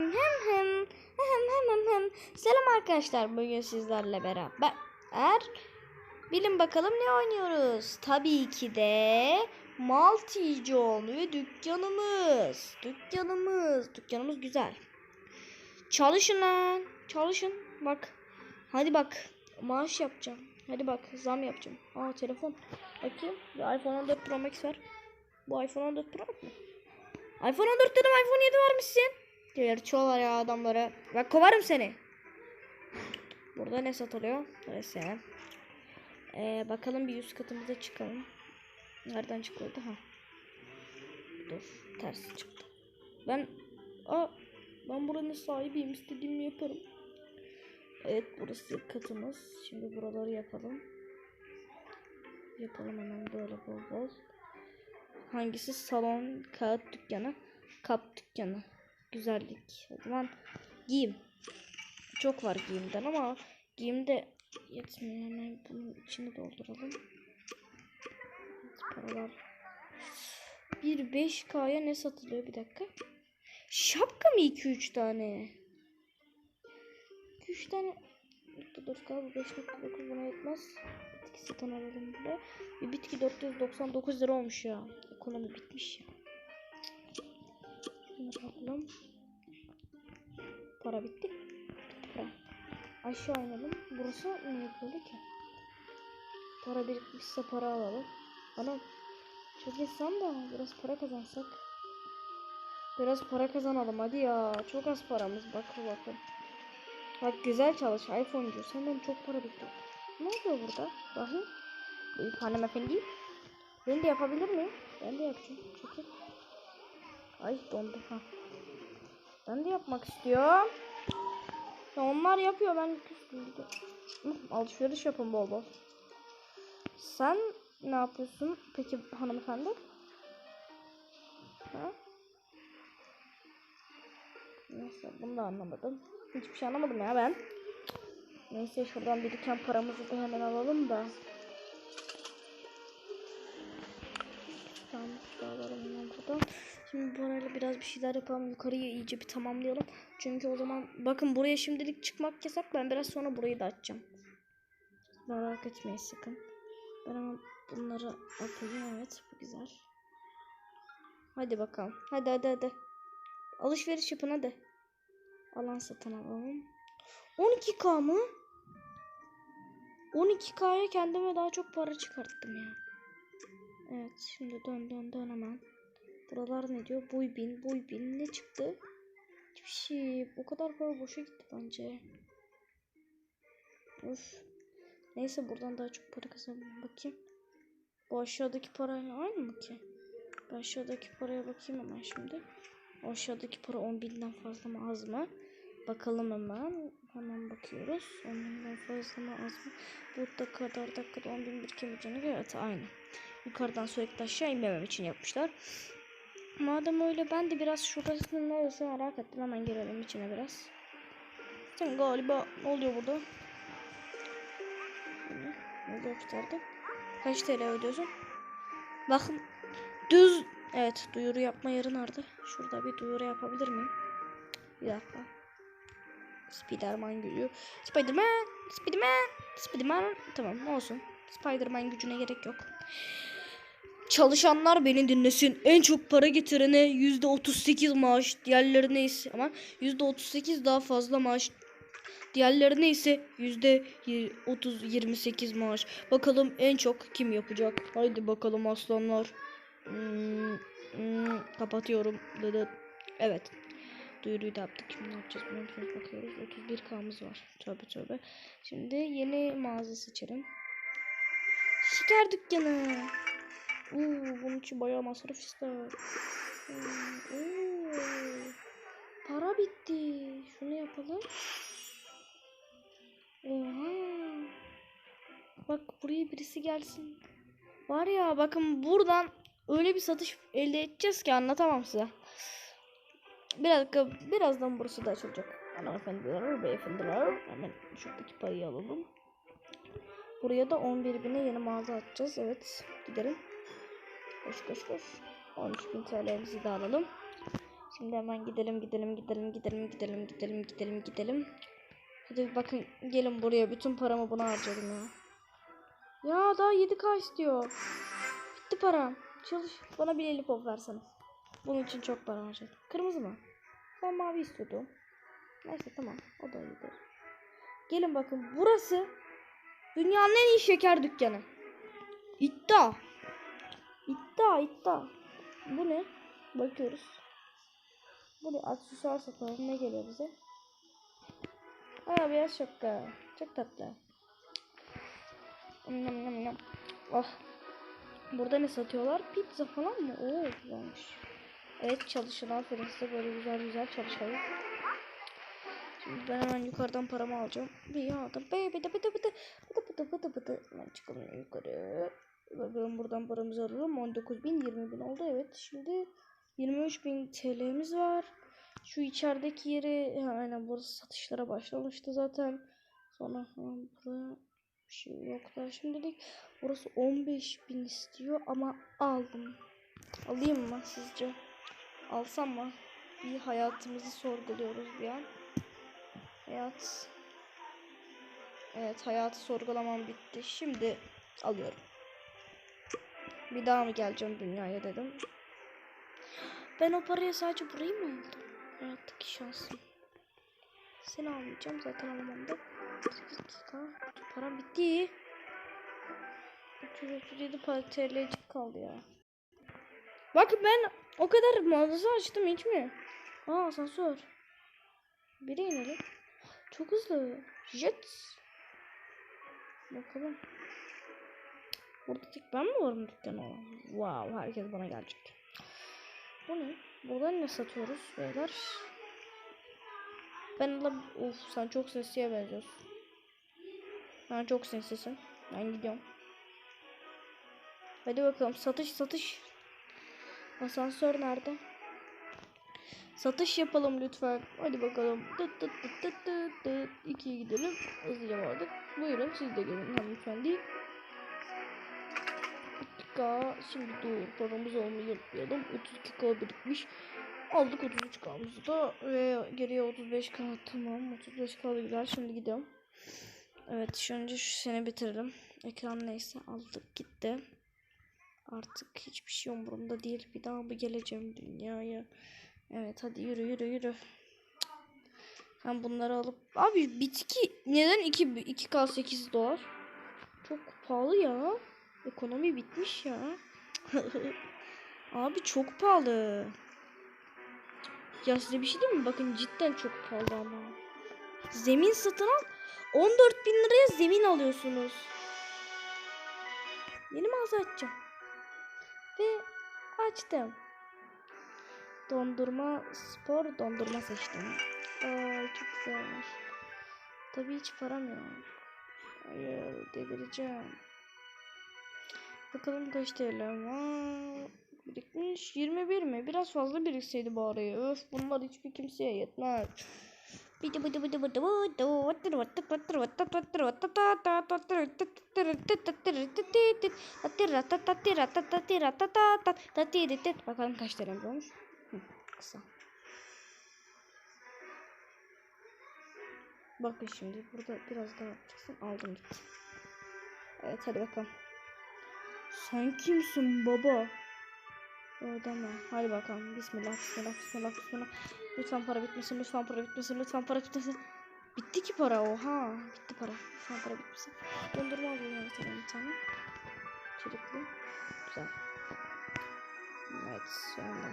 Hem hem hem hem hem hem. Selam arkadaşlar. Bugün sizlerle beraber bilin bakalım ne oynuyoruz? Tabii ki de Maltijon ve dükkanımız. Dükkanımız. Dükkanımız güzel. Çalışın lan. Çalışın. Bak. Hadi bak. Maaş yapacağım. Hadi bak. Zam yapacağım. Aa telefon. Bakayım. Bir iPhone 14 Pro Max var. Bu iPhone 14 Pro Max mı? iPhone 14 dedim iPhone 7 vermişsin. Gerçiyorlar ya adamlara. Bak kovarım seni. Burada ne satılıyor? Neyse. Ee, bakalım bir üst katımıza çıkalım. Nereden çıkıyordu? Ha. Dur. Ters çıktı. Ben Aa, ben buranın sahibiyim. İstediğimi yaparım. Evet burası katımız. Şimdi buraları yapalım. Yapalım hemen böyle bol bol. Hangisi? Salon, kağıt dükkanı, kap dükkanı. Güzellik. O zaman giyim. Çok var giyimden ama giyimde yetmiyor. Hemen bunun içini dolduralım. Evet, paralar. Bir 5K'ya ne satılıyor bir dakika? Şapka mı 2-3 tane? 2-3 tane Nokta 4 K bu 5.9 buna yetmez. Bitki satın alalım buraya. Bir bitki 499 lira olmuş ya. Ekonomi bitmiş ya. Şunu bakalım. Para bitti. Para. Aşağı inelim. Burası ne böyle ki? Para birikmişse para alalım. Bana çok insan da biraz para kazansak. Biraz para kazanalım hadi ya. Çok az paramız bak bakın. Bak güzel çalış iPhone'cu. Senden çok para bekliyor. Ne oluyor burada? Bakayım. Büyük hanımefendi. Ben de yapabilir miyim? Ben de yapacağım. Çekil. Ay dondu ha. Ben de yapmak istiyorum. Ya onlar yapıyor ben küstüm Alışveriş yapın bol bol. Sen ne yapıyorsun peki hanımefendi? Ha? Neyse bunu da anlamadım. Hiçbir şey anlamadım ya ben. Neyse şuradan biriken paramızı da hemen alalım da. Tamam buradan. Şimdi parayla biraz bir şeyler yapalım. Yukarıyı iyice bir tamamlayalım. Çünkü o zaman bakın buraya şimdilik çıkmak yasak. Ben biraz sonra burayı da açacağım. Merak etmeyin sakın. Ben hemen bunları atayım. Evet bu güzel. Hadi bakalım. Hadi hadi hadi. Alışveriş yapın hadi. Alan satın alalım. 12k mı? 12k'ya kendime daha çok para çıkarttım ya. Evet şimdi dön dön dön hemen. Buralar ne diyor? Buy bin buy bin ne çıktı? Hiçbir şey. O kadar para boşa gitti bence. Uf. Neyse buradan daha çok para kazanayım. Bakayım. Bu aşağıdaki parayla aynı mı ki? Ben aşağıdaki paraya bakayım hemen şimdi. O aşağıdaki para 10 binden fazla mı az mı? Bakalım hemen. Hemen bakıyoruz. 10 binden fazla mı az mı? Burada kadar dakikada 10 bin birikemeyeceğine göre evet aynı. Yukarıdan sürekli aşağı inmemem için yapmışlar. Madem öyle ben de biraz şurasının neresi merak ettim. Hemen girelim içine biraz. Sen galiba ne oluyor burada? Ne kurtardı? Kaç TL ödüyorsun? Bakın düz evet duyuru yapma yeri nerede? Şurada bir duyuru yapabilir miyim? Bir dakika. Spiderman geliyor. Spiderman, Spiderman, Spiderman. Tamam olsun. Spiderman gücüne gerek yok. Çalışanlar beni dinlesin. En çok para getirene yüzde otuz sekiz maaş. Diğerlerine ise ama yüzde otuz sekiz daha fazla maaş. Diğerlerine ise yüzde otuz yirmi sekiz maaş. Bakalım en çok kim yapacak? Haydi bakalım aslanlar. Hmm, hmm, kapatıyorum. Dıdıt. Evet. Duyuruyu da yaptık. Şimdi ne yapacağız? Bunu bakıyoruz. 31K'mız var. Tövbe tövbe. Şimdi yeni mağaza seçelim. Şeker dükkanı. Oo, bunun için bayağı masraf ister. Oo. Para bitti. Şunu yapalım. Oha. Bak buraya birisi gelsin. Var ya bakın buradan öyle bir satış elde edeceğiz ki anlatamam size. Biraz birazdan burası da açılacak. Hanımefendiler, beyefendiler. Hemen şuradaki parayı alalım. Buraya da 11 bine yeni mağaza açacağız. Evet gidelim. Koş koş koş. 13 bin TL'mizi de alalım. Şimdi hemen gidelim gidelim gidelim gidelim gidelim gidelim gidelim gidelim. Hadi bakın gelin buraya bütün paramı buna harcadım ya. Ya daha 7k istiyor. Bitti param. Çalış. Bana bir 50 pop versene. Bunun için çok para harcadım. Kırmızı mı? Ben mavi istiyordum. Neyse tamam. O da iyidir. Gelin bakın. Burası dünyanın en iyi şeker dükkanı. İddia. İddia iddia. Bu ne? Bakıyoruz. Bu ne? Aksesuar satalım. Ne geliyor bize? Aa beyaz şapka. Çok tatlı. Nam nam nam. Oh. Burada ne satıyorlar? Pizza falan mı? Oo güzelmiş. Evet çalışın aferin size böyle güzel güzel çalışalım. Şimdi ben hemen yukarıdan paramı alacağım. Bir ya da be bıdı bıdı bıdı bıdı bıdı bıdı bıdı. Hemen çıkalım yukarı. Bakalım buradan paramızı alalım. 19 bin 20 bin oldu. Evet şimdi 23 bin TL'miz var. Şu içerideki yeri ha, aynen burası satışlara başlamıştı zaten. Sonra ha, burada bir şey yok da şimdilik burası 15 bin istiyor ama aldım. Alayım mı sizce? Alsam mı? Bir hayatımızı sorguluyoruz bir an. Hayat. Evet hayatı sorgulamam bitti. Şimdi alıyorum. Bir daha mı geleceğim dünyaya dedim. Ben o paraya sadece burayı mı aldım? Hayattaki şansım. Seni almayacağım zaten alamam da. 8 dakika. Param bitti. 337 para TL'cik kaldı ya. Bakın ben o kadar mağaza açtım hiç mi? Aa asansör. Biri inelim. Çok hızlı. Jet. Bakalım. Burada tek ben mi varım dükkana olan? Wow herkes bana gelecek. Bu ne? Buradan ne satıyoruz beyler? Ben alam... Of sen çok sesliye benziyorsun. Ben çok seslisin. Ben gidiyorum. Hadi bakalım satış satış. Asansör nerede? Satış yapalım lütfen. Hadi bakalım. Tıt tıt tıt tıt tıt tıt. İkiye gidelim. Hızlıca vardık. Buyurun siz de gelin hanımefendi. Dakika. Şimdi dur. Paramız olmayı unutmayalım. 32k birikmiş. Aldık 33k'mızı da. Ve geriye 35k. Tamam. 35k da güzel. Şimdi gidiyorum. Evet. Şu önce şu sene bitirelim. Ekran neyse aldık gitti. Artık hiçbir şey umurumda değil. Bir daha mı geleceğim dünyaya? Evet hadi yürü yürü yürü. Ben bunları alıp... Abi bitki neden 2 2K 8 dolar? Çok pahalı ya. Ekonomi bitmiş ya. Abi çok pahalı. Ya size bir şey diyeyim mi? Bakın cidden çok pahalı ama. Zemin satın al. 14 bin liraya zemin alıyorsunuz. Yeni mağaza açacağım. Ve açtım. Dondurma spor dondurma seçtim. Aa çok güzelmiş. Tabii hiç param yok. Hayır delireceğim. Bakalım kaç TL var. Birikmiş 21 mi? Biraz fazla birikseydi bari. Öf bunlar hiçbir kimseye yetmez. Bıdı bıdı bıdı bıdı bıdı. Bakalım kaç TL olmuş. Kısa. Bakın şimdi burada biraz daha yapacaksın. Aldım gitti. Evet hadi bakalım. Sen kimsin baba? Ödeme. Hadi bakalım. Bismillah, bismillah, bismillah, bismillah. Lütfen para bitmesin, lütfen para bitmesin, lütfen para bitmesin. Bitti ki para, oha. Bitti para. Lütfen para bitmesin. Dondurma alayım evet bir tane. Çelikli. Güzel. Evet, sonunda.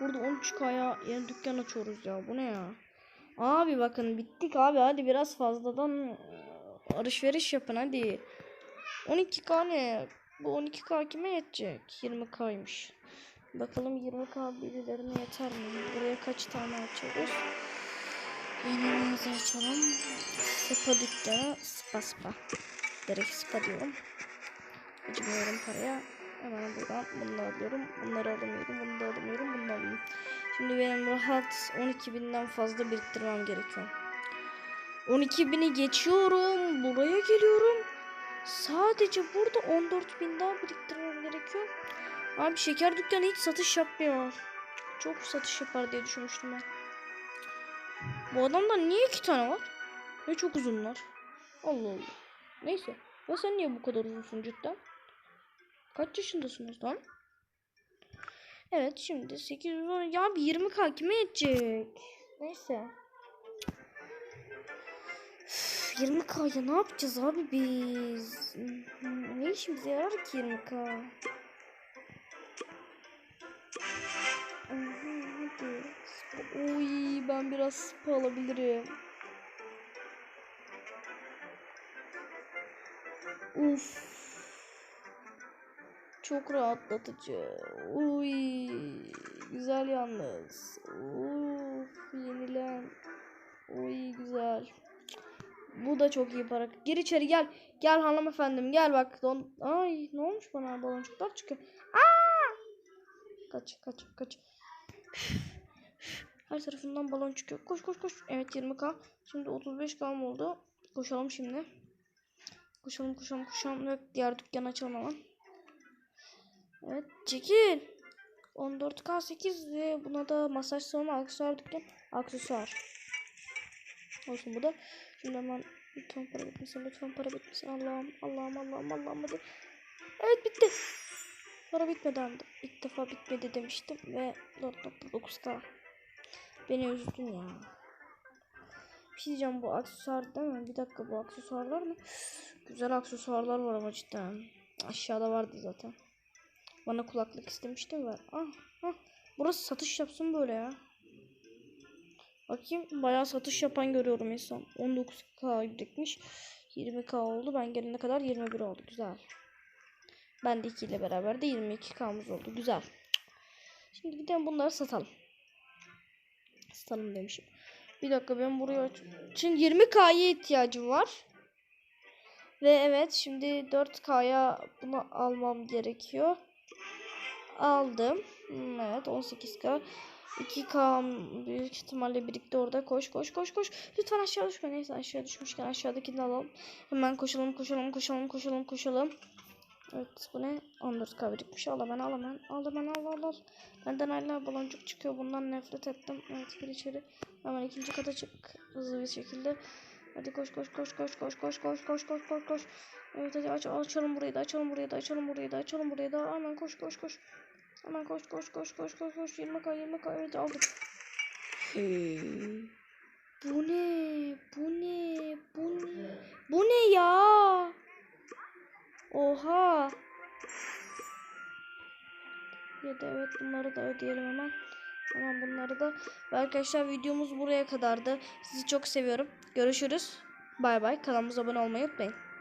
Burada 13K'ya yeni dükkan açıyoruz ya. Bu ne ya? Abi bakın bittik abi. Hadi biraz fazladan e, alışveriş yapın hadi. 12K ne? Bu 12K kime yetecek? 20K'ymış. Bakalım 20K birilerine yeter mi? Buraya kaç tane açıyoruz? Yeni mağaza açalım. Spa dükkanı. Spa spa. Direkt spa diyorum. Acımıyorum paraya. Hemen buradan bunu alıyorum. Bunları alamıyorum. Bunu da alamıyorum. Bunu da alayım. Şimdi benim rahat 12 binden fazla biriktirmem gerekiyor. 12 bini geçiyorum. Buraya geliyorum. Sadece burada 14 bin daha biriktirmem gerekiyor. Abi şeker dükkanı hiç satış yapmıyor. çok satış yapar diye düşünmüştüm ben. Bu adamda niye iki tane var? Ve çok uzunlar. Allah Allah. Neyse. Ya sen niye bu kadar uzunsun cidden? Kaç yaşındasınız lan? Evet şimdi 810 ya bir 20k kime yetecek? Neyse. Üf, 20k ya ne yapacağız abi biz? Ne işimize yarar ki 20k? Aha, hadi. Spa- Oy ben biraz spa alabilirim. Uf. Çok rahatlatıcı. Uy, güzel yalnız. Uf, yenilen. Uy, güzel. Bu da çok iyi para. Gir içeri gel. Gel hanımefendim gel bak. Don Ay ne olmuş bana baloncuklar çıkıyor. Aa! Kaç kaç kaç. Her tarafından balon çıkıyor. Koş koş koş. Evet 20k. Şimdi 35k mı oldu? Koşalım şimdi. Koşalım koşalım koşalım. Evet diğer dükkanı açalım hemen. Evet çekil. 14K 8 ve buna da masaj salonu aksesuar dükkan aksesuar. Olsun bu da. Hemen lütfen para bitmesin lütfen para bitmesin Allah'ım Allah'ım Allah'ım Allah'ım hadi. Evet bitti. Para bitmedi anda. İlk defa bitmedi demiştim ve 4.9K. Beni üzdün ya. Bir şey diyeceğim bu aksesuar değil mi? Bir dakika bu aksesuarlar mı? Güzel aksesuarlar var ama cidden. Aşağıda vardı zaten. Bana kulaklık istemiştim ver. Ah, ah. Burası satış yapsın böyle ya. Bakayım bayağı satış yapan görüyorum insan. 19k birikmiş. 20k oldu. Ben gelene kadar 21 oldu. Güzel. Ben de 2 ile beraber de 22k'mız oldu. Güzel. Şimdi de bunları satalım. Satalım demişim. Bir dakika ben buraya aç. Şimdi 20k'ya ihtiyacım var. Ve evet şimdi 4k'ya bunu almam gerekiyor. Aldım. Hmm, Evet 18k. 2k büyük ihtimalle birlikte orada. Koş koş koş koş. Lütfen aşağı düşme. Neyse aşağı düşmüşken aşağıdakini alalım. Hemen koşalım koşalım koşalım koşalım koşalım. Evet bu ne? 14k birikmiş. Al hemen al hemen. Al hemen al al al. Benden hala baloncuk çıkıyor. Bundan nefret ettim. Evet gir içeri. Hemen ikinci kata çık. Hızlı bir şekilde. Hadi koş koş koş koş koş koş koş koş koş koş koş. Evet hadi aç, açalım burayı da açalım burayı da açalım burayı da açalım burayı da. Hemen koş koş koş. Hemen koş koş koş koş koş koş. 20k 20k evet aldık. Hey. Bu ne? Bu ne? Bu ne? Bu ne ya? Oha. Ya da evet bunları da ödeyelim hemen. Hemen bunları da. Ve arkadaşlar videomuz buraya kadardı. Sizi çok seviyorum. Görüşürüz. Bay bay. Kanalımıza abone olmayı unutmayın.